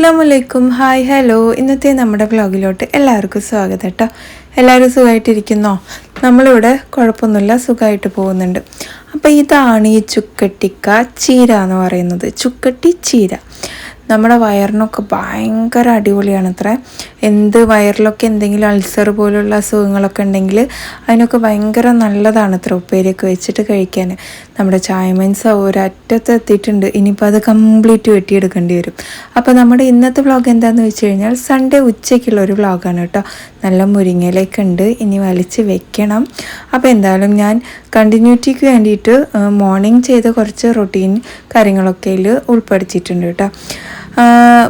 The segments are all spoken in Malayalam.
അസ്സാമലൈക്കും ഹായ് ഹലോ. ഇന്നത്തെ നമ്മുടെ വ്ലോഗിലോട്ട് എല്ലാവർക്കും സ്വാഗതം കേട്ടോ. എല്ലാവരും സുഖമായിട്ടിരിക്കുന്നോ? നമ്മളിവിടെ കുഴപ്പമൊന്നുമില്ല സുഖമായിട്ട് പോകുന്നുണ്ട്. അപ്പോൾ ഇതാണ് ഈ ചുക്കട്ടിക്ക ചീര എന്ന് പറയുന്നത്. ചുക്കട്ടി ചീര. നമ്മുടെ വയറിനൊക്കെ ഭയങ്കര അടിപൊളിയാണ് അത്ര എന്ത് വയറിലൊക്കെ എന്തെങ്കിലും അൾസർ പോലുള്ള അസുഖങ്ങളൊക്കെ ഉണ്ടെങ്കിൽ അതിനൊക്കെ ഭയങ്കര നല്ലതാണ് അത്ര ഉപ്പേരിയൊക്കെ വെച്ചിട്ട് കഴിക്കാൻ. നമ്മുടെ ചായമൻസ ഒരറ്റത്ത് എത്തിയിട്ടുണ്ട് ഇനിയിപ്പോൾ അത് കംപ്ലീറ്റ് വെട്ടിയെടുക്കേണ്ടി വരും. അപ്പോൾ നമ്മുടെ ഇന്നത്തെ വ്ളോഗ് എന്താണെന്ന് വെച്ച് കഴിഞ്ഞാൽ സൺഡേ ഉച്ചയ്ക്കുള്ള ഒരു വ്ളോഗാണ് കേട്ടോ. നല്ല മുരിങ്ങയിലേക്ക് ഉണ്ട്. ഇനി വലിച്ച് വെക്കണം. അപ്പോൾ എന്തായാലും ഞാൻ കണ്ടിന്യൂറ്റിക്ക് വേണ്ടിയിട്ട് മോർണിംഗ് ചെയ്ത കുറച്ച് റൊട്ടീൻ കാര്യങ്ങളൊക്കെ ഉൾപ്പെടുത്തിയിട്ടുണ്ട് കേട്ടോ.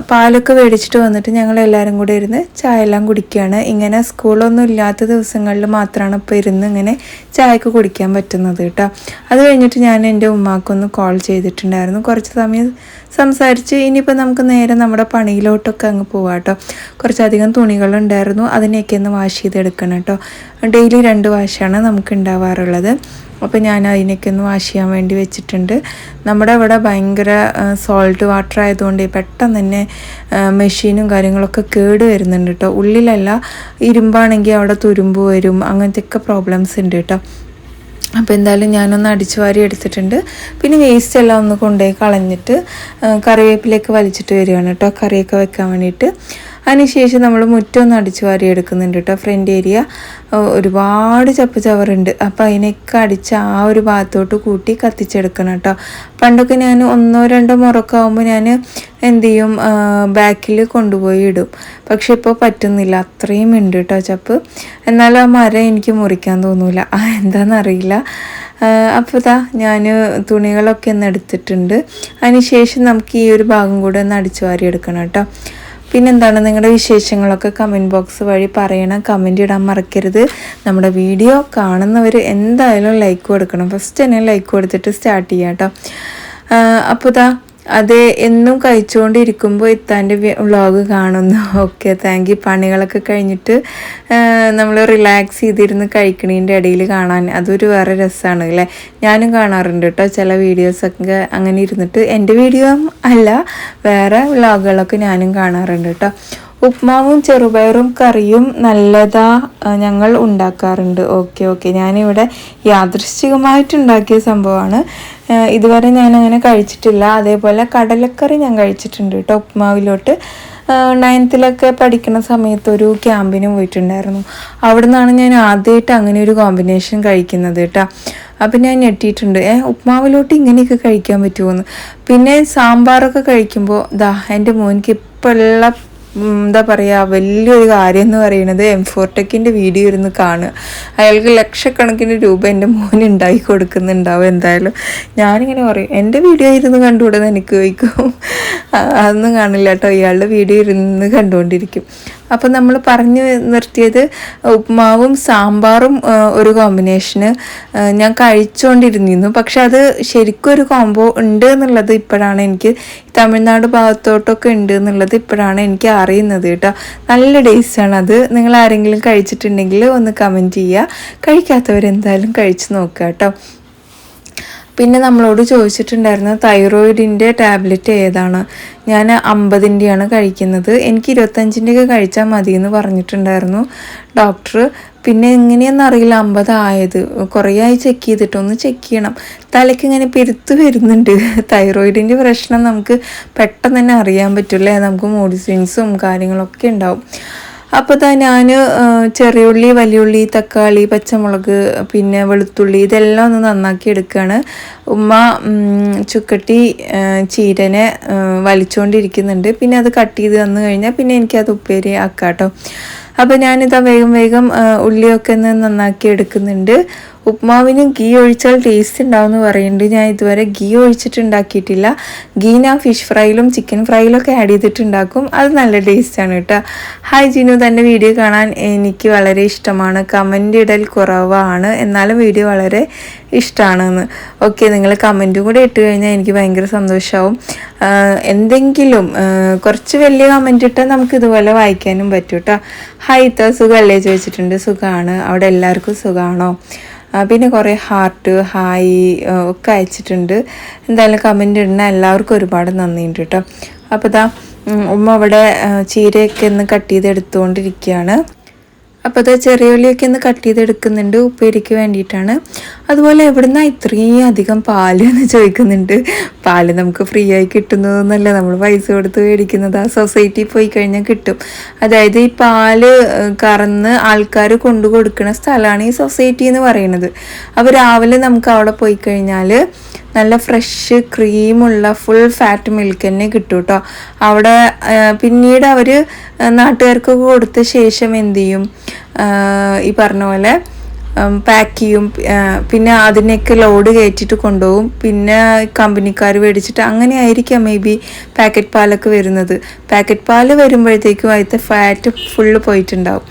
പാലൊക്കെ മേടിച്ചിട്ട് വന്നിട്ട് ഞങ്ങൾ എല്ലാവരും കൂടെ ഇരുന്ന് ചായ എല്ലാം കുടിക്കുകയാണ് ഇങ്ങനെ സ്കൂളൊന്നും ഇല്ലാത്ത ദിവസങ്ങളിൽ മാത്രമാണ് ഇപ്പോൾ ഇരുന്ന് ഇങ്ങനെ ചായയൊക്കെ കുടിക്കാൻ പറ്റുന്നത് കേട്ടോ. അത് കഴിഞ്ഞിട്ട് ഞാൻ എന്റെ ഉമ്മാക്കൊന്ന് കോൾ ചെയ്തിട്ടുണ്ടായിരുന്നു. കുറച്ച് സമയം സംസാരിച്ച് ഇനിയിപ്പോൾ നമുക്ക് നേരെ നമ്മുടെ പണിയിലോട്ടൊക്കെ അങ്ങ് പോവാം കേട്ടോ. കുറച്ചധികം തുണികളുണ്ടായിരുന്നു. അതിനെയൊക്കെ ഒന്ന് വാഷ് ചെയ്തെടുക്കണം കേട്ടോ. ഡെയിലി രണ്ട് വാഷാണ് നമുക്ക് ഉണ്ടാവാറുള്ളത്. അപ്പോൾ ഞാൻ അതിനൊക്കെ ഒന്ന് വാഷ് ചെയ്യാൻ വേണ്ടി വെച്ചിട്ടുണ്ട്. നമ്മുടെ ഇവിടെ ഭയങ്കര സോൾട്ട് വാട്ടർ ആയതുകൊണ്ട് പെട്ടെന്ന് തന്നെ മെഷീനും കാര്യങ്ങളൊക്കെ കേട് വരുന്നുണ്ട് കേട്ടോ ഉള്ളിലല്ല ഇരുമ്പാണെങ്കിൽ അവിടെ തുരുമ്പ് വരും അങ്ങനത്തെയൊക്കെ പ്രോബ്ലംസ് ഉണ്ട് കേട്ടോ അപ്പോൾ എന്തായാലും ഞാനൊന്ന് അടിച്ചു വാരി എടുത്തിട്ടുണ്ട്. പിന്നെ വേസ്റ്റ് എല്ലാം ഒന്ന് കൊണ്ടുപോയി കളഞ്ഞിട്ട് കറിവേപ്പിലേക്ക് വലിച്ചിട്ട് വരികയാണ് കേട്ടോ കറിയൊക്കെ വെക്കാൻ വേണ്ടിയിട്ട്. അതിനുശേഷം നമ്മൾ മുറ്റം ഒന്ന് അടിച്ചു വാരി എടുക്കുന്നുണ്ട് കേട്ടോ ഫ്രണ്ട് ഏരിയ ഒരുപാട് ചപ്പ് ചവറുണ്ട്. അപ്പോൾ അതിനൊക്കെ അടിച്ച് ആ ഒരു ഭാഗത്തോട്ട് കൂട്ടി കത്തിച്ചെടുക്കണം കേട്ടോ പണ്ടൊക്കെ ഞാൻ ഒന്നോ രണ്ടോ മുറൊക്കെ ആകുമ്പോൾ ഞാൻ എന്ത് ചെയ്യും? ബാക്കിൽ കൊണ്ടുപോയി ഇടും. പക്ഷെ ഇപ്പോൾ പറ്റുന്നില്ല. അത്രയും ഉണ്ട് കേട്ടോ ചപ്പ്. എന്നാലും ആ മരം എനിക്ക് മുറിക്കാൻ തോന്നൂല. എന്താണെന്നറിയില്ല അപ്പോൾ ഇതാ ഞാൻ തുണികളൊക്കെ ഒന്ന് എടുത്തിട്ടുണ്ട്. അതിനുശേഷം നമുക്ക് ഈ ഒരു ഭാഗം കൂടെ ഒന്ന് അടിച്ചു വാരി എടുക്കണം കേട്ടോ പിന്നെന്താണ് നിങ്ങളുടെ വിശേഷങ്ങളൊക്കെ കമന്റ് ബോക്സ് വഴി പറയണം. കമന്റ് ഇടാൻ മറക്കരുത്. നമ്മുടെ വീഡിയോ കാണുന്നവർ എന്തായാലും ലൈക്ക് കൊടുക്കണം. ഫസ്റ്റ് തന്നെ ലൈക്ക് കൊടുത്തിട്ട് സ്റ്റാർട്ട് ചെയ്യാം കേട്ടോ അപ്പോൾ ഇതാ അത് എന്നും കഴിച്ചുകൊണ്ടിരിക്കുമ്പോൾ ഇത്താന്റെ വ്ളോഗ് കാണുന്നു. ഓക്കെ താങ്ക് യു പണികളൊക്കെ കഴിഞ്ഞിട്ട് നമ്മൾ റിലാക്സ് ചെയ്തിരുന്ന് കഴിക്കണതിന്റെ ഇടയിൽ കാണാൻ. അതൊരു വേറെ രസമാണ് അല്ലേ? ഞാനും കാണാറുണ്ട് കേട്ടോ ചില വീഡിയോസൊക്കെ അങ്ങനെ ഇരുന്നിട്ട്. എന്റെ വീഡിയോ അല്ല വേറെ വ്ളോഗുകളൊക്കെ ഞാനും കാണാറുണ്ട് കേട്ടോ ഉപ്മാവും ചെറുപയറും കറിയും നല്ലതാ ഞങ്ങൾ ഉണ്ടാക്കാറുണ്ട്. Okay okay. ഞാനിവിടെ യാദൃശ്ചികമായിട്ട് ഉണ്ടാക്കിയ സംഭവമാണ് ഇതുവരെ ഞാൻ അങ്ങനെ കഴിച്ചിട്ടില്ല. അതേപോലെ കടലക്കറി ഞാൻ കഴിച്ചിട്ടുണ്ട് കേട്ടോ ഉപ്മാവിലോട്ട്. നയൻത്തിലൊക്കെ പഠിക്കുന്ന സമയത്ത് ഒരു ക്യാമ്പിന് പോയിട്ടുണ്ടായിരുന്നു. അവിടെ നിന്നാണ് ഞാൻ ആദ്യമായിട്ട് അങ്ങനെ ഒരു കോമ്പിനേഷൻ കഴിക്കുന്നത് കേട്ടോ. അപ്പം ഞാൻ ഞെട്ടിയിട്ടുണ്ട്. ഏ ഉപ്മാവിലോട്ട് ഇങ്ങനെയൊക്കെ കഴിക്കാൻ പറ്റുമോന്ന് പിന്നെ സാമ്പാറൊക്കെ കഴിക്കുമ്പോൾ ദാ എന്റെ മോനിക്ക് ഇപ്പോഴുള്ള എന്താ പറയുക വലിയൊരു കാര്യം എന്ന് പറയുന്നത് എം ഫോർടെക്കിന്റെ വീഡിയോ ഇരുന്ന് കാണുക. അയാൾക്ക് ലക്ഷക്കണക്കിന് രൂപ എന്റെ മോൻ ഉണ്ടാക്കി കൊടുക്കുന്നുണ്ടാവും എന്തായാലും. ഞാനിങ്ങനെ പറയും എന്റെ വീഡിയോ ഇരുന്ന് കണ്ടുകൂടെ എനിക്ക് ചോദിക്കും. അതൊന്നും കാണില്ല കേട്ടോ. ഇയാളുടെ വീഡിയോ ഇരുന്ന് കണ്ടുകൊണ്ടിരിക്കും അപ്പം നമ്മൾ പറഞ്ഞു നിർത്തിയത് ഉപ്മാവും സാമ്പാറും ഒരു കോമ്പിനേഷന് ഞാൻ കഴിച്ചുകൊണ്ടിരുന്നിരുന്നു പക്ഷെ അത് ശരിക്കും ഒരു കോംബോ ഉണ്ട് എന്നുള്ളത് ഇപ്പോഴാണ് എനിക്ക് തമിഴ്നാട് ഭാഗത്തോട്ടൊക്കെ ഉണ്ട് എന്നുള്ളത് ഇപ്പോഴാണ് എനിക്ക് അറിയുന്നത് കേട്ടോ. നല്ല ടേസ്റ്റാണ് അത്. നിങ്ങൾ ആരെങ്കിലും കഴിച്ചിട്ടുണ്ടെങ്കിൽ ഒന്ന് കമന്റ് ചെയ്യുക. കഴിക്കാത്തവരെന്തായാലും കഴിച്ച് നോക്കുക കേട്ടോ. പിന്നെ നമ്മളോട് ചോദിച്ചിട്ടുണ്ടായിരുന്നു തൈറോയിഡിന്റെ ടാബ്ലറ്റ് ഏതാണ്? ഞാൻ അമ്പതിന്റെയാണ് കഴിക്കുന്നത്. എനിക്ക് ഇരുപത്തഞ്ചിന്റെയൊക്കെ കഴിച്ചാൽ മതി എന്ന് പറഞ്ഞിട്ടുണ്ടായിരുന്നു ഡോക്ടർ പിന്നെ എങ്ങനെയെന്ന് അറിയില്ല അമ്പതായത്. കുറേ ആയി ചെക്ക് ചെയ്തിട്ട് ഒന്ന് ചെക്ക് ചെയ്യണം. തലയ്ക്ക് ഇങ്ങനെ പെരുത്ത് വരുന്നുണ്ട്. തൈറോയിഡിന്റെ പ്രശ്നം നമുക്ക് പെട്ടെന്ന് തന്നെ അറിയാൻ പറ്റില്ല നമുക്ക് മൂഡ് സ്വിങ്സും കാര്യങ്ങളൊക്കെ ഉണ്ടാവും. അപ്പോൾ താ ഞാൻ ചെറിയുള്ളി വലിയുള്ളി തക്കാളി പച്ചമുളക് പിന്നെ വെളുത്തുള്ളി ഇതെല്ലാം ഒന്ന് നന്നാക്കി എടുക്കുകയാണ് ഉമ്മ ചുക്കട്ടി ചീരനെ വലിച്ചുകൊണ്ടിരിക്കുന്നുണ്ട് പിന്നെ അത് കട്ട് ചെയ്ത് തന്നു കഴിഞ്ഞാൽ പിന്നെ എനിക്കത് ഉപ്പേരി ആക്കാം കേട്ടോ അപ്പോൾ ഞാനിതാ വേഗം വേഗം ഉള്ളിയൊക്കെ ഒന്ന് നന്നാക്കി എടുക്കുന്നുണ്ട്. ഉപ്മാവിന് ഗീ ഒഴിച്ചാൽ ടേസ്റ്റ് ഉണ്ടാവും എന്ന് പറയുന്നുണ്ട്. ഞാൻ ഇതുവരെ ഗീ ഒഴിച്ചിട്ടുണ്ടാക്കിയിട്ടില്ല. ഗീ ഞാൻ ഫിഷ് ഫ്രൈയിലും ചിക്കൻ ഫ്രൈയിലും ഒക്കെ ആഡ് ചെയ്തിട്ടുണ്ടാക്കും. അത് നല്ല ടേസ്റ്റാണ് കേട്ടോ. ഹായ് ജിനു തന്റെ വീഡിയോ കാണാൻ എനിക്ക് വളരെ ഇഷ്ടമാണ്. കമന്റ് ഇടൽ കുറവാണ്. എന്നാലും വീഡിയോ വളരെ ഇഷ്ടമാണെന്ന് ഓക്കെ നിങ്ങൾ കമന്റും കൂടെ ഇട്ട് കഴിഞ്ഞാൽ എനിക്ക് ഭയങ്കര സന്തോഷമാവും എന്തെങ്കിലും കുറച്ച് വലിയ കമന്റ് ഇട്ടാൽ നമുക്ക് ഇതുപോലെ വായിക്കാനും പറ്റും കേട്ടോ. ഹായ് ഇത്ത സുഖമല്ലേ ചോദിച്ചിട്ടുണ്ട്. സുഖമാണ് അവിടെ എല്ലാവർക്കും സുഖമാണോ പിന്നെ കുറേ ഹാർട്ട് ഹായ് ഒക്കെ അയച്ചിട്ടുണ്ട്. എന്തായാലും കമന്റ് ഇടുന്ന എല്ലാവർക്കും ഒരുപാട് നന്ദിയുണ്ട് കേട്ടോ. അപ്പോൾ ഇതാ ഉമ്മ അവിടെ ചീരയൊക്കെ ഒന്ന് കട്ട് ചെയ്ത് എടുത്തുകൊണ്ടിരിക്കുകയാണ് അപ്പോൾ അത് ചെറിയ ഉള്ളിയൊക്കെ ഒന്ന് കട്ട് ചെയ്തെടുക്കുന്നുണ്ട് ഉപ്പേരിക്ക് വേണ്ടിയിട്ടാണ്. അതുപോലെ എവിടുന്ന ഇത്രയും അധികം പാൽ എന്ന് ചോദിക്കുന്നുണ്ട്. പാൽ നമുക്ക് ഫ്രീ ആയി കിട്ടുന്നതെന്നല്ല നമ്മൾ പൈസ കൊടുത്ത് മേടിക്കുന്നത്. ആ സൊസൈറ്റി പോയി കഴിഞ്ഞാൽ കിട്ടും. അതായത് ഈ പാൽ കറന്ന് ആൾക്കാർ കൊണ്ടു കൊടുക്കുന്ന സ്ഥലമാണ് ഈ സൊസൈറ്റി എന്ന് പറയുന്നത്. അപ്പോൾ രാവിലെ നമുക്ക് അവിടെ പോയി കഴിഞ്ഞാൽ നല്ല ഫ്രഷ് ക്രീമുള്ള ഫുൾ ഫാറ്റ് മിൽക്ക് തന്നെ കിട്ടും കേട്ടോ അവിടെ പിന്നീട് അവർ നാട്ടുകാർക്ക് കൊടുത്ത ശേഷം എന്ത് ചെയ്യും? ഈ പറഞ്ഞ പോലെ പാക്ക് ചെയ്യും. പിന്നെ അതിനൊക്കെ ലോഡ് കയറ്റിയിട്ട് കൊണ്ടുപോകും. പിന്നെ കമ്പനിക്കാർ മേടിച്ചിട്ട് അങ്ങനെ ആയിരിക്കാം മേ ബി പാക്കറ്റ് പാലൊക്കെ വരുന്നത്. പാക്കറ്റ് പാൽ വരുമ്പോഴത്തേക്കും അതിലത്തെ ഫാറ്റ് ഫുള്ള് പോയിട്ടുണ്ടാവും.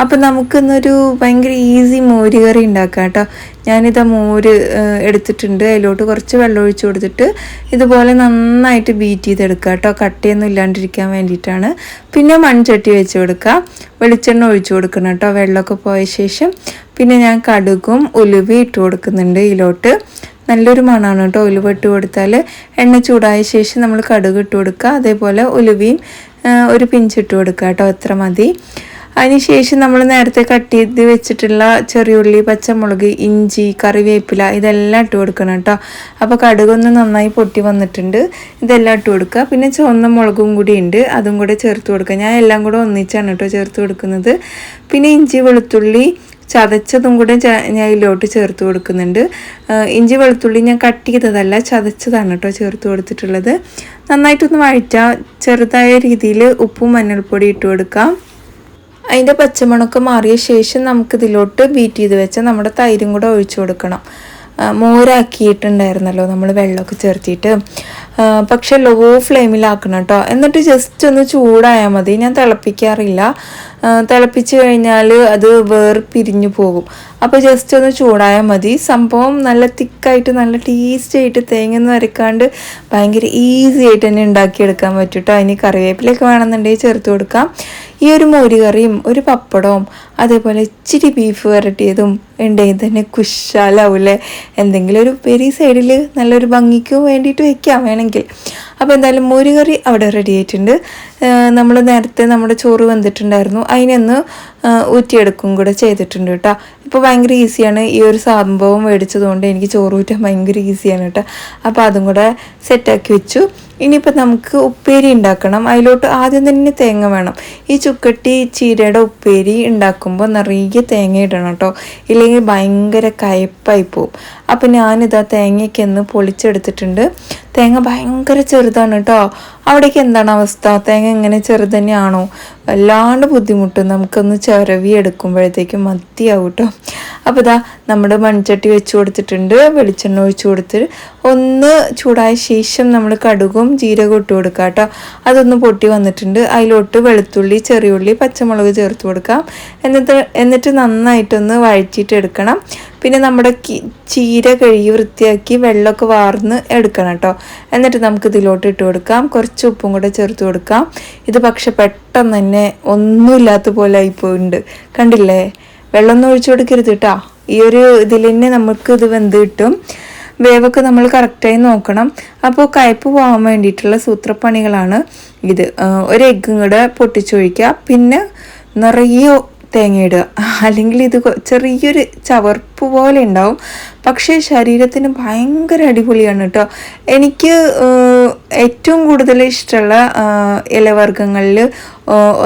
അപ്പം നമുക്കിന്നൊരു ഭയങ്കര ഈസി മോര് കറി ഉണ്ടാക്കാം കേട്ടോ. ഞാനിത് മോര് എടുത്തിട്ടുണ്ട്. അതിലോട്ട് കുറച്ച് വെള്ളം ഒഴിച്ചു കൊടുത്തിട്ട് ഇതുപോലെ നന്നായിട്ട് ബീറ്റ് ചെയ്തെടുക്കുക കേട്ടോ. കട്ടയൊന്നും ഇല്ലാണ്ടിരിക്കാൻ വേണ്ടിയിട്ടാണ്. പിന്നെ മൺചട്ടി വെച്ച് കൊടുക്കുക വെളിച്ചെണ്ണ ഒഴിച്ചു കൊടുക്കണം കേട്ടോ. വെള്ളമൊക്കെ പോയ ശേഷം പിന്നെ ഞാൻ കടുകും ഉലുവി ഇട്ട് കൊടുക്കുന്നുണ്ട് ഇതിലോട്ട്. നല്ലൊരു മണമാണ് കേട്ടോ. ഉലുവ ഇട്ട് കൊടുത്താൽ എണ്ണ ചൂടായ ശേഷം നമ്മൾ കടുക് ഇട്ട് കൊടുക്കുക. അതേപോലെ ഉലുവയും ഒരു പിഞ്ചിട്ട് കൊടുക്കുക കേട്ടോ. എത്ര മതി. അതിനുശേഷം നമ്മൾ നേരത്തെ കട്ട് ചെയ്ത് വെച്ചിട്ടുള്ള ചെറിയുള്ളി പച്ചമുളക് ഇഞ്ചി കറിവേപ്പില ഇതെല്ലാം ഇട്ട് കൊടുക്കണം കേട്ടോ. അപ്പോൾ കടുകൊന്ന് നന്നായി പൊട്ടി വന്നിട്ടുണ്ട്. ഇതെല്ലാം ഇട്ട് കൊടുക്കുക. പിന്നെ ചുവന്ന മുളകും കൂടി ഉണ്ട്. അതും കൂടെ ചേർത്ത് കൊടുക്കുക. ഞാൻ എല്ലാം കൂടെ ഒന്നിച്ചാണ് കേട്ടോ ചേർത്ത് കൊടുക്കുന്നത്. പിന്നെ ഇഞ്ചി വെളുത്തുള്ളി ചതച്ചതും കൂടെ ഞാൻ ഇതിലോട്ട് ചേർത്ത് കൊടുക്കുന്നുണ്ട്. ഇഞ്ചി വെളുത്തുള്ളി ഞാൻ കട്ട് ചെയ്തതല്ല ചതച്ചതാണ് കേട്ടോ ചേർത്ത് കൊടുത്തിട്ടുള്ളത്. നന്നായിട്ടൊന്ന് വഴറ്റാം. ചെറുതായ രീതിയിൽ ഉപ്പും മഞ്ഞൾപ്പൊടി ഇട്ട് കൊടുക്കാം. അതിന്റെ പച്ചമുണക്ക് മാറിയ ശേഷം നമുക്ക് ഇതിലോട്ട് ബീറ്റ് ചെയ്ത് വെച്ച നമ്മുടെ തൈരും കൂടെ ഒഴിച്ചു കൊടുക്കണം. മോരാക്കിയിട്ടുണ്ടായിരുന്നല്ലോ നമ്മൾ വെള്ളമൊക്കെ ചേർത്തിട്ട്. പക്ഷേ ലോ ഫ്ലെയിമിലാക്കണം കേട്ടോ. എന്നിട്ട് ജസ്റ്റ് ഒന്ന് ചൂടായാൽ മതി. ഞാൻ തിളപ്പിക്കാറില്ല. തിളപ്പിച്ച് കഴിഞ്ഞാൽ അത് വേർപിരിഞ്ഞു പോകും. അപ്പോൾ ജസ്റ്റ് ഒന്ന് ചൂടായാൽ മതി. സംഭവം നല്ല തിക്കായിട്ട് നല്ല ടേസ്റ്റ് ആയിട്ട് തേങ്ങ ഒന്നും അരക്കാണ്ട് ഭയങ്കര ഈസി ആയിട്ട് തന്നെ ഉണ്ടാക്കിയെടുക്കാൻ പറ്റും കേട്ടോ അതിന് കറിവേപ്പിലൊക്കെ വേണമെന്നുണ്ടെങ്കിൽ ചേർത്ത് കൊടുക്കാം. ഈ ഒരു മോരുകറിയും ഒരു പപ്പടവും അതേപോലെ ഇച്ചിരി ബീഫ് വരട്ടിയതും ഉണ്ടെങ്കിൽ തന്നെ കുശാലാവൂലേ എന്തെങ്കിലും ഒരു പെരി സൈഡിൽ നല്ലൊരു ഭംഗിക്ക് വേണ്ടിയിട്ട് വെക്കാം വേണമെങ്കിൽ. അപ്പോൾ എന്തായാലും മോരുകറി അവിടെ റെഡി ആയിട്ടുണ്ട്. നമ്മൾ നേരത്തെ നമ്മുടെ ചോറ് വന്നിട്ടുണ്ടായിരുന്നു അതിനൊന്ന് ഊറ്റിയെടുക്കും കൂടെ ചെയ്തിട്ടുണ്ട് കേട്ടോ. ഇപ്പോൾ ഭയങ്കര ഈസിയാണ്. ഈ ഒരു സംഭവം മേടിച്ചതുകൊണ്ട് എനിക്ക് ചോറ് ഊറ്റാൻ ഭയങ്കര ഈസിയാണ് കേട്ടോ. അപ്പോൾ അതും കൂടെ സെറ്റാക്കി വെച്ചു. ഇനിയിപ്പോൾ നമുക്ക് ഉപ്പേരി ഉണ്ടാക്കണം. അതിലോട്ട് ആദ്യം തന്നെ തേങ്ങ വേണം. ഈ ചുക്കട്ടി ചീരയുടെ ഉപ്പേരി ഉണ്ടാക്കുമ്പോൾ നിറയെ തേങ്ങ ഇടണം കേട്ടോ. ഇല്ലെങ്കിൽ ഭയങ്കര കയപ്പായി പോവും. അപ്പം ഞാനിതാ തേങ്ങയ്ക്ക് ഒന്ന് പൊളിച്ചെടുത്തിട്ടുണ്ട്. തേങ്ങ ഭയങ്കര ചെറുതാണ് കേട്ടോ. അവിടേക്ക് എന്താണ് അവസ്ഥ? തേങ്ങ എങ്ങനെ ചെറുതന്നെയാണോ വല്ലാണ്ട് ബുദ്ധിമുട്ട്. നമുക്കൊന്ന് ചിരവി എടുക്കുമ്പോഴത്തേക്കും മതിയാവും കേട്ടോ അപ്പോൾ ഇതാ നമ്മുടെ മൺചട്ടി വെച്ച് കൊടുത്തിട്ടുണ്ട് വെളിച്ചെണ്ണ ഒഴിച്ച് കൊടുത്ത് ഒന്ന് ചൂടായ ശേഷം നമ്മൾ കടുകും ജീരകം ഇട്ട് കൊടുക്കുക കേട്ടോ. അതൊന്ന് പൊട്ടി വന്നിട്ടുണ്ട്. അതിലോട്ട് വെളുത്തുള്ളി ചെറിയുള്ളി പച്ചമുളക് ചേർത്ത് കൊടുക്കാം. എന്നിട്ട് എന്നിട്ട് നന്നായിട്ടൊന്ന് വഴറ്റിയിട്ട് എടുക്കണം. പിന്നെ നമ്മുടെ ചീര കഴുകി വൃത്തിയാക്കി വെള്ളമൊക്കെ വാർന്ന് എടുക്കണം കേട്ടോ. എന്നിട്ട് നമുക്ക് ഇതിലോട്ട് ഇട്ട് കൊടുക്കാം. കുറച്ച് ഉപ്പും കൂടെ ചേർത്ത് കൊടുക്കാം. ഇത് പക്ഷെ പെട്ടെന്ന് തന്നെ ഒന്നുമില്ലാത്ത പോലെ ആയിപ്പോയിട്ടുണ്ട്. കണ്ടില്ലേ? വെള്ളമൊന്നും ഒഴിച്ചു കൊടുക്കരുത് കേട്ടോ ഈ ഒരു ഇതിൽ തന്നെ നമുക്ക് ഇത് വെന്ത് കിട്ടും. വേവൊക്കെ നമ്മൾ കറക്റ്റായി നോക്കണം. അപ്പോൾ കയ്പ്പ് പോകാൻ വേണ്ടിയിട്ടുള്ള സൂത്രപ്പണികളാണ് ഇത്. ഒരു എഗ്ഗും കൂടെ പൊട്ടിച്ചൊഴിക്കുക. പിന്നെ നിറയെ തേങ്ങ ഇടുക അല്ലെങ്കിൽ ഇത് ചെറിയൊരു ചവർപ്പ് പോലെ ഉണ്ടാവും. പക്ഷേ ശരീരത്തിന് ഭയങ്കര അടിപൊളിയാണ് കേട്ടോ എനിക്ക് ഏറ്റവും കൂടുതൽ ഇഷ്ടമുള്ള ഇലവർഗങ്ങളിൽ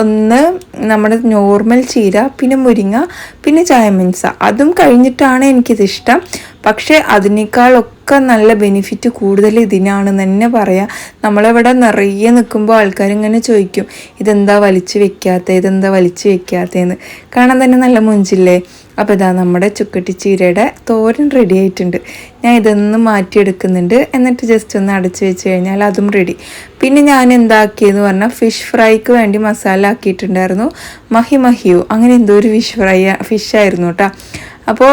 ഒന്ന് നമ്മുടെ നോർമൽ ചീര പിന്നെ മുരിങ്ങ പിന്നെ ചായമിൻസ അതും കഴിഞ്ഞിട്ടാണ് എനിക്കിത് ഇഷ്ടം. പക്ഷേ അതിനേക്കാളൊക്കെ നല്ല ബെനിഫിറ്റ് കൂടുതൽ ഇതിനാണെന്ന് തന്നെ പറയാം. നമ്മളിവിടെ നിറയെ നിൽക്കുമ്പോൾ ആൾക്കാർ ഇങ്ങനെ ചോദിക്കും ഇതെന്താ വലിച്ചു വെക്കാത്ത? ഇതെന്താ വലിച്ചു വെക്കാത്തതെന്ന് കാണാൻ തന്നെ നല്ല മുഞ്ചില്ലേ? അപ്പോൾ ഇതാ നമ്മുടെ ചുക്കട്ടി ചീരയുടെ തോരൻ റെഡി ആയിട്ടുണ്ട്. ഞാൻ ഇതൊന്ന് മാറ്റിയെടുക്കുന്നുണ്ട്. എന്നിട്ട് ജസ്റ്റ് ഒന്ന് അടച്ചു വെച്ച് കഴിഞ്ഞാൽ അതും റെഡി പിന്നെ ഞാൻ എന്താക്കിയെന്ന് പറഞ്ഞാൽ ഫിഷ് ഫ്രൈക്ക് വേണ്ടി മസാല ആക്കിയിട്ടുണ്ടായിരുന്നു. മഹി മഹിയോ. അങ്ങനെ എന്തോ ഒരു ഫിഷ് ഫ്രൈ ഫിഷ് ആയിരുന്നു കേട്ടോ. അപ്പോൾ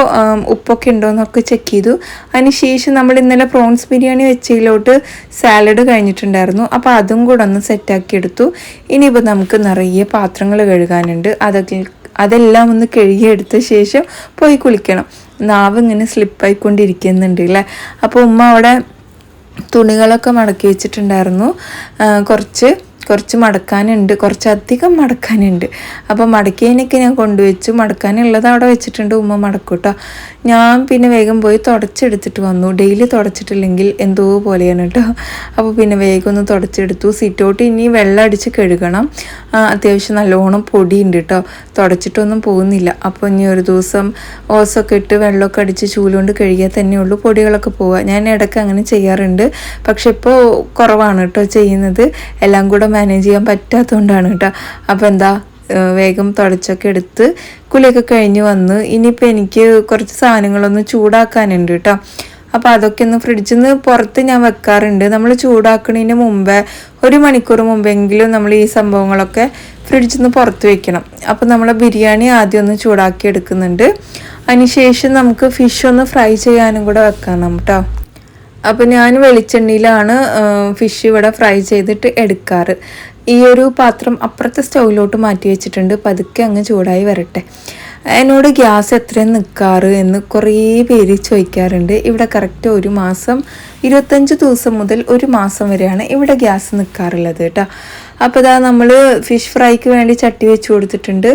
ഉപ്പൊക്കെ ഉണ്ടോ എന്നൊക്കെ ചെക്ക് ചെയ്തു അതിനുശേഷം നമ്മൾ ഇന്നലെ പ്രോൺസ് ബിരിയാണി വെച്ചതിലോട്ട് സാലഡ് കഴിഞ്ഞിട്ടുണ്ടായിരുന്നു. അപ്പോൾ അതും കൂടെ ഒന്ന് സെറ്റാക്കി എടുത്തു. ഇനിയിപ്പോൾ നമുക്ക് നിറയെ പാത്രങ്ങൾ കഴുകാനുണ്ട്. അതൊക്കെ അതെല്ലാം ഒന്ന് കഴുകിയെടുത്ത ശേഷം പോയി കുളിക്കണം. നാവ് ഇങ്ങനെ സ്ലിപ്പായിക്കൊണ്ടിരിക്കുന്നുണ്ട് അല്ലേ അപ്പോൾ ഉമ്മ അവിടെ തുണികളൊക്കെ മടക്കി വെച്ചിട്ടുണ്ടായിരുന്നു. കുറച്ച് കുറച്ച് മടക്കാനുണ്ട് കുറച്ചധികം മടക്കാനുണ്ട്. അപ്പോൾ മടക്കിയതിനൊക്കെ ഞാൻ കൊണ്ടുവച്ചു. മടക്കാനുള്ളത് അവിടെ വെച്ചിട്ടുണ്ട് ഉമ്മ മടക്കൂട്ടോ. കേട്ടോ ഞാൻ പിന്നെ വേഗം പോയി തുടച്ചെടുത്തിട്ട് വന്നു. ഡെയിലി തുടച്ചിട്ടില്ലെങ്കിൽ എന്തോ പോലെയാണ് കേട്ടോ അപ്പോൾ പിന്നെ വേഗം ഒന്ന് തുടച്ചെടുത്തു. സിറ്റോട്ട് ഇനി വെള്ളം അടിച്ച് കഴുകണം. അത്യാവശ്യം നല്ലോണം പൊടിയുണ്ട് കേട്ടോ തുടച്ചിട്ടൊന്നും പോകുന്നില്ല. അപ്പോൾ ഇനി ഒരു ദിവസം ഓസൊക്കെ ഇട്ട് വെള്ളമൊക്കെ അടിച്ച് ചൂലുകൊണ്ട് കഴുകിയാൽ തന്നെയുള്ളൂ പൊടികളൊക്കെ പോവുക. ഞാൻ ഇടയ്ക്ക് അങ്ങനെ ചെയ്യാറുണ്ട്. പക്ഷെ ഇപ്പോൾ കുറവാണ് കേട്ടോ ചെയ്യുന്നത്. എല്ലാം കൂടെ മാനേജ് ചെയ്യാൻ പറ്റാത്തതുകൊണ്ടാണ് കേട്ടോ. അപ്പോൾ എന്താ വേഗം തുടച്ചൊക്കെ എടുത്ത് കുളിയൊക്കെ കഴിഞ്ഞ് വന്ന് ഇനിയിപ്പോൾ എനിക്ക് കുറച്ച് സാധനങ്ങളൊന്ന് ചൂടാക്കാനുണ്ട് കേട്ടോ. അപ്പോൾ അതൊക്കെ ഒന്ന് ഫ്രിഡ്ജിൽ നിന്ന് പുറത്ത് ഞാൻ വെക്കാറുണ്ട്. നമ്മൾ ചൂടാക്കുന്നതിന് മുമ്പേ ഒരു മണിക്കൂർ മുമ്പെങ്കിലും നമ്മൾ ഈ സംഭവങ്ങളൊക്കെ ഫ്രിഡ്ജിൽ നിന്ന് പുറത്ത് വെക്കണം. അപ്പോൾ നമ്മൾ ബിരിയാണി ആദ്യം ഒന്ന് ചൂടാക്കി എടുക്കുന്നുണ്ട്. അതിനുശേഷം നമുക്ക് ഫിഷ് ഒന്ന് ഫ്രൈ ചെയ്യാനും കൂടെ വെക്കണം കേട്ടോ അപ്പോൾ ഞാൻ വെളിച്ചെണ്ണയിലാണ് ഫിഷ് ഇവിടെ ഫ്രൈ ചെയ്തിട്ട് എടുക്കാറ്. ഈ ഒരു പാത്രം അപ്പുറത്തെ സ്റ്റൗവിലോട്ട് മാറ്റി വെച്ചിട്ടുണ്ട്. പതുക്കെ അങ്ങ് ചൂടായി വരട്ടെ. എന്നോട് ഗ്യാസ് എത്രയും നിൽക്കാറ് എന്ന് കുറേ പേര് ചോദിക്കാറുണ്ട്. ഇവിടെ കറക്റ്റ് ഒരു മാസം ഇരുപത്തഞ്ച് ദിവസം മുതൽ ഒരു മാസം വരെയാണ് ഇവിടെ ഗ്യാസ് നിൽക്കാറുള്ളത് കേട്ടോ അപ്പോൾ ഇതാ നമ്മൾ ഫിഷ് ഫ്രൈക്ക് വേണ്ടി ചട്ടി വെച്ച് കൊടുത്തിട്ടുണ്ട്.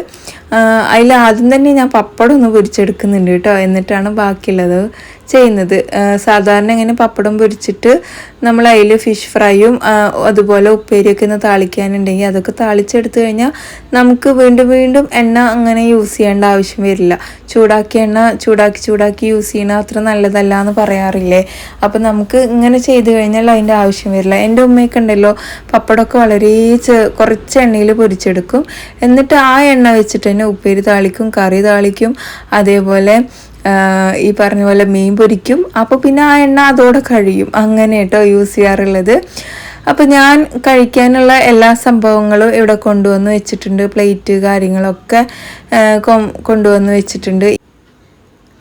അതിൽ ആദ്യം തന്നെ ഞാൻ പപ്പടം ഒന്ന് പൊരിച്ചെടുക്കുന്നുണ്ട് കേട്ടോ. എന്നിട്ടാണ് ബാക്കിയുള്ളത് ചെയ്യുന്നത്. സാധാരണ ഇങ്ങനെ പപ്പടം പൊരിച്ചിട്ട് നമ്മൾ അതിൽ ഫിഷ് ഫ്രൈയും അതുപോലെ ഉപ്പേരിയൊക്കെ ഒന്ന് താളിക്കാനുണ്ടെങ്കിൽ അതൊക്കെ താളിച്ചെടുത്ത് കഴിഞ്ഞാൽ നമുക്ക് വീണ്ടും വീണ്ടും എണ്ണ അങ്ങനെ യൂസ് ചെയ്യേണ്ട ആവശ്യം വരില്ല. ചൂടാക്കിയ എണ്ണ ചൂടാക്കി ചൂടാക്കി യൂസ് ചെയ്യണ അത്ര നല്ലതല്ല എന്ന് പറയാറില്ലേ? അപ്പം നമുക്ക് ഇങ്ങനെ ചെയ്ത് കഴിഞ്ഞാൽ അതിന്റെ ആവശ്യം വരില്ല. എന്റെ ഉമ്മയൊക്കെ ഉണ്ടല്ലോ പപ്പടമൊക്കെ വളരെ കുറച്ച് എണ്ണയിൽ പൊരിച്ചെടുക്കും. എന്നിട്ട് ആ എണ്ണ വെച്ചിട്ട് തന്നെ ഉപ്പേരി താളിക്കും കറി താളിക്കും അതേപോലെ ഈ പറഞ്ഞ പോലെ മീൻ പൊരിക്കും. അപ്പോൾ പിന്നെ ആ എണ്ണ അതോടെ കഴിയും. അങ്ങനെ കേട്ടോ യൂസ് ചെയ്യാറുള്ളത്. അപ്പോൾ ഞാൻ കഴിക്കാനുള്ള എല്ലാ സംഭവങ്ങളും ഇവിടെ കൊണ്ടുവന്ന് വെച്ചിട്ടുണ്ട്. പ്ലേറ്റ് കാര്യങ്ങളൊക്കെ കൊണ്ടുവന്ന് വെച്ചിട്ടുണ്ട്.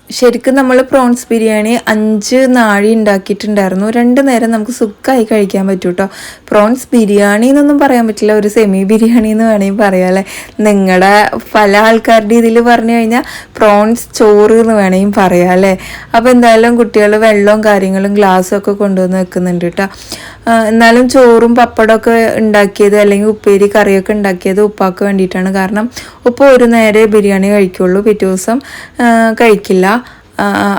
ശരിക്കും നമ്മൾ പ്രോൺസ് ബിരിയാണി അഞ്ച് നാഴി ഉണ്ടാക്കിയിട്ടുണ്ടായിരുന്നു. രണ്ട് നേരം നമുക്ക് സുഖമായി കഴിക്കാൻ പറ്റും കേട്ടോ പ്രോൺസ് ബിരിയാണി എന്നൊന്നും പറയാൻ പറ്റില്ല. ഒരു സെമി ബിരിയാണി എന്ന് വേണമെങ്കിൽ പറയാം അല്ലേ? നിങ്ങളുടെ പല ആൾക്കാരുടെ ഇതിൽ പറഞ്ഞു കഴിഞ്ഞാൽ പ്രോൺസ് ചോറ് എന്ന് വേണമെങ്കിൽ പറയാം അല്ലേ? അപ്പോൾ എന്തായാലും കുട്ടികൾ വെള്ളവും കാര്യങ്ങളും ഗ്ലാസ്സും ഒക്കെ കൊണ്ടുവന്ന് വെക്കുന്നുണ്ട് കേട്ടോ എന്നാലും ചോറും പപ്പടമൊക്കെ ഉണ്ടാക്കിയത് അല്ലെങ്കിൽ ഉപ്പേരി കറിയൊക്കെ ഉണ്ടാക്കിയത് ഉപ്പാക്ക് വേണ്ടിയിട്ടാണ്. കാരണം ഉപ്പ ഒരു നേരെ ബിരിയാണി കഴിക്കുള്ളൂ. പിറ്റേ ദിവസം കഴിക്കില്ല.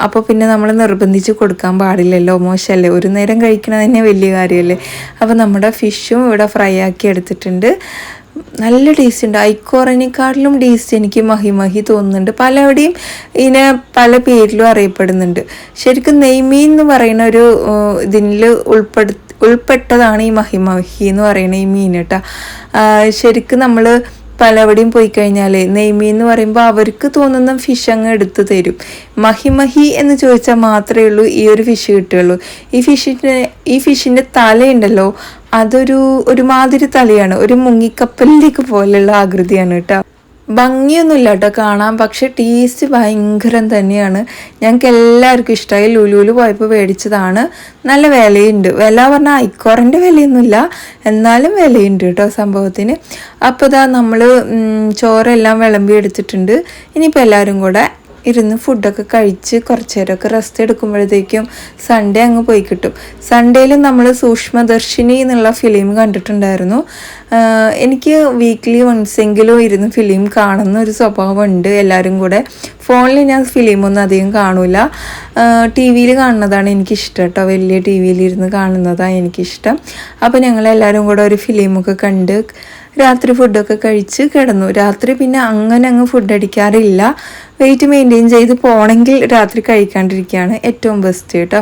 അപ്പോൾ പിന്നെ നമ്മൾ നിർബന്ധിച്ച് കൊടുക്കാൻ പാടില്ലല്ലോ മോശമല്ലേ ഒരു നേരം കഴിക്കണത് തന്നെ വലിയ കാര്യമല്ലേ അപ്പോൾ നമ്മുടെ ഫിഷും ഇവിടെ ഫ്രൈ ആക്കി എടുത്തിട്ടുണ്ട്. നല്ല ടേസ്റ്റ് ഉണ്ട്. ഐക്കോറനെക്കാട്ടിലും ടേസ്റ്റ് എനിക്ക് മഹി മഹി തോന്നുന്നുണ്ട്. പലവിടെയും ഇതിനെ പല പേരിലും അറിയപ്പെടുന്നുണ്ട്. ശരിക്കും നെയ്മീൻ എന്ന് പറയുന്ന ഒരു ഇതിൽ ഉൾപ്പെടു ഉൾപ്പെട്ടതാണ് ഈ മഹിമഹി മഹി എന്ന് പറയുന്ന ഈ മീൻ കേട്ടോ. ശരിക്കും നമ്മൾ പലവിടെയും പോയി കഴിഞ്ഞാൽ നെയ്മി എന്ന് പറയുമ്പോൾ അവർക്ക് തോന്നുന്ന ഫിഷ് അങ്ങ് എടുത്തു തരും. മഹി മഹി എന്ന് ചോദിച്ചാൽ മാത്രമേ ഉള്ളൂ ഈ ഒരു ഫിഷ് കിട്ടുകയുള്ളൂ. ഈ ഫിഷിന്റെ ഈ ഫിഷിന്റെ തലയുണ്ടല്ലോ അതൊരു ഒരുമാതിരി തലയാണ്. ഒരു മുങ്ങിക്കപ്പലിലേക്ക് പോലെയുള്ള ആകൃതിയാണ് കേട്ടോ. ഭംഗിയൊന്നുമില്ല കേട്ടോ കാണാൻ. പക്ഷെ ടേസ്റ്റ് ഭയങ്കരം തന്നെയാണ്. ഞങ്ങൾക്ക് എല്ലാവർക്കും ഇഷ്ടമായി ലുലുവിൽ പോയപ്പോൾ മേടിച്ചതാണ്. നല്ല വിലയുണ്ട്. വില പറഞ്ഞാൽ ഐക്കോറിന്റെ വിലയൊന്നുമില്ല. എന്നാലും വിലയുണ്ട് കേട്ടോ സംഭവത്തിന്. അപ്പോൾ ഇതാ നമ്മൾ ചോറെല്ലാം വിളമ്പി എടുത്തിട്ടുണ്ട് ഇനിയിപ്പോൾ എല്ലാവരും കൂടെ ഇരുന്ന് ഫുഡൊക്കെ കഴിച്ച് കുറച്ച് നേരമൊക്കെ റെസ്റ്റ് എടുക്കുമ്പോഴത്തേക്കും സൺഡേ അങ്ങ് പോയി കിട്ടും. സൺഡേയിൽ നമ്മൾ സൂക്ഷ്മദർശിനി എന്നുള്ള ഫിലിം കണ്ടിട്ടുണ്ടായിരുന്നു. എനിക്ക് വീക്ക്ലി വൺസ് എങ്കിലും ഇരുന്ന് ഫിലിം കാണുന്ന ഒരു സ്വഭാവമുണ്ട്. എല്ലാവരും കൂടെ ഫോണിൽ ഞാൻ ഫിലിമൊന്നും അധികം കാണൂല. ടി വിയിൽ കാണുന്നതാണ് എനിക്കിഷ്ടം കേട്ടോ. വലിയ ടി വിയിൽ ഇരുന്ന് കാണുന്നതാണ് എനിക്കിഷ്ടം. അപ്പോൾ ഞങ്ങൾ എല്ലാവരും കൂടെ ഒരു ഫിലിമൊക്കെ കണ്ട് രാത്രി ഫുഡൊക്കെ കഴിച്ച് കിടന്നു. രാത്രി പിന്നെ അങ്ങനെ അങ്ങ് ഫുഡ് അടിക്കാറില്ല. വെയിറ്റ് മെയിന്റെയിൻ ചെയ്ത് പോകണമെങ്കിൽ രാത്രി കഴിക്കാണ്ടിരിക്കുകയാണ് ഏറ്റവും ബെസ്റ്റ് കേട്ടോ.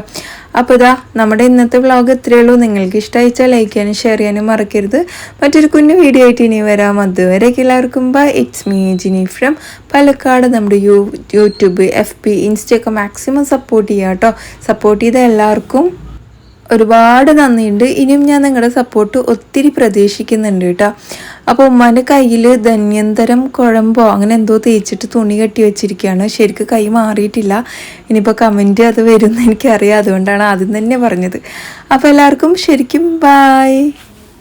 അപ്പോൾ ഇതാ നമ്മുടെ ഇന്നത്തെ വ്ളോഗ് ഇത്രയേ ഉള്ളൂ. നിങ്ങൾക്ക് ഇഷ്ടമായിച്ചാൽ ലൈക്ക് ചെയ്യാനും ഷെയർ ചെയ്യാനും മറക്കരുത്. മറ്റൊരു കുഞ്ഞു വീഡിയോ ആയിട്ട് ഇനി വരാം. അതുവരെയൊക്കെ എല്ലാവർക്കും bye it's me Jini from Palakkad. നമ്മുടെ യൂ യൂട്യൂബ് എഫ് പി ഇൻസ്റ്റയൊക്കെ മാക്സിമം സപ്പോർട്ട് ചെയ്യാം കേട്ടോ. സപ്പോർട്ട് ചെയ്ത എല്ലാവർക്കും ഒരുപാട് നന്ദിയുണ്ട്. ഇനിയും ഞാൻ നിങ്ങളുടെ സപ്പോർട്ട് ഒത്തിരി പ്രതീക്ഷിക്കുന്നുണ്ട് കേട്ടോ. അപ്പോൾ ഉമ്മാന്റെ കയ്യിൽ ധന്യന്തരം കുഴമ്പോ അങ്ങനെ എന്തോ തേച്ചിട്ട് തുണി കെട്ടി വെച്ചിരിക്കുകയാണ്. ശരിക്കും കൈ മാറിയിട്ടില്ല. ഇനിയിപ്പോൾ കമന്റ് അത് വരുമെന്ന് എനിക്കറിയാം. അതുകൊണ്ടാണ് ആദ്യം തന്നെ പറഞ്ഞത്. അപ്പോൾ എല്ലാവർക്കും ശരിക്കും ബായ്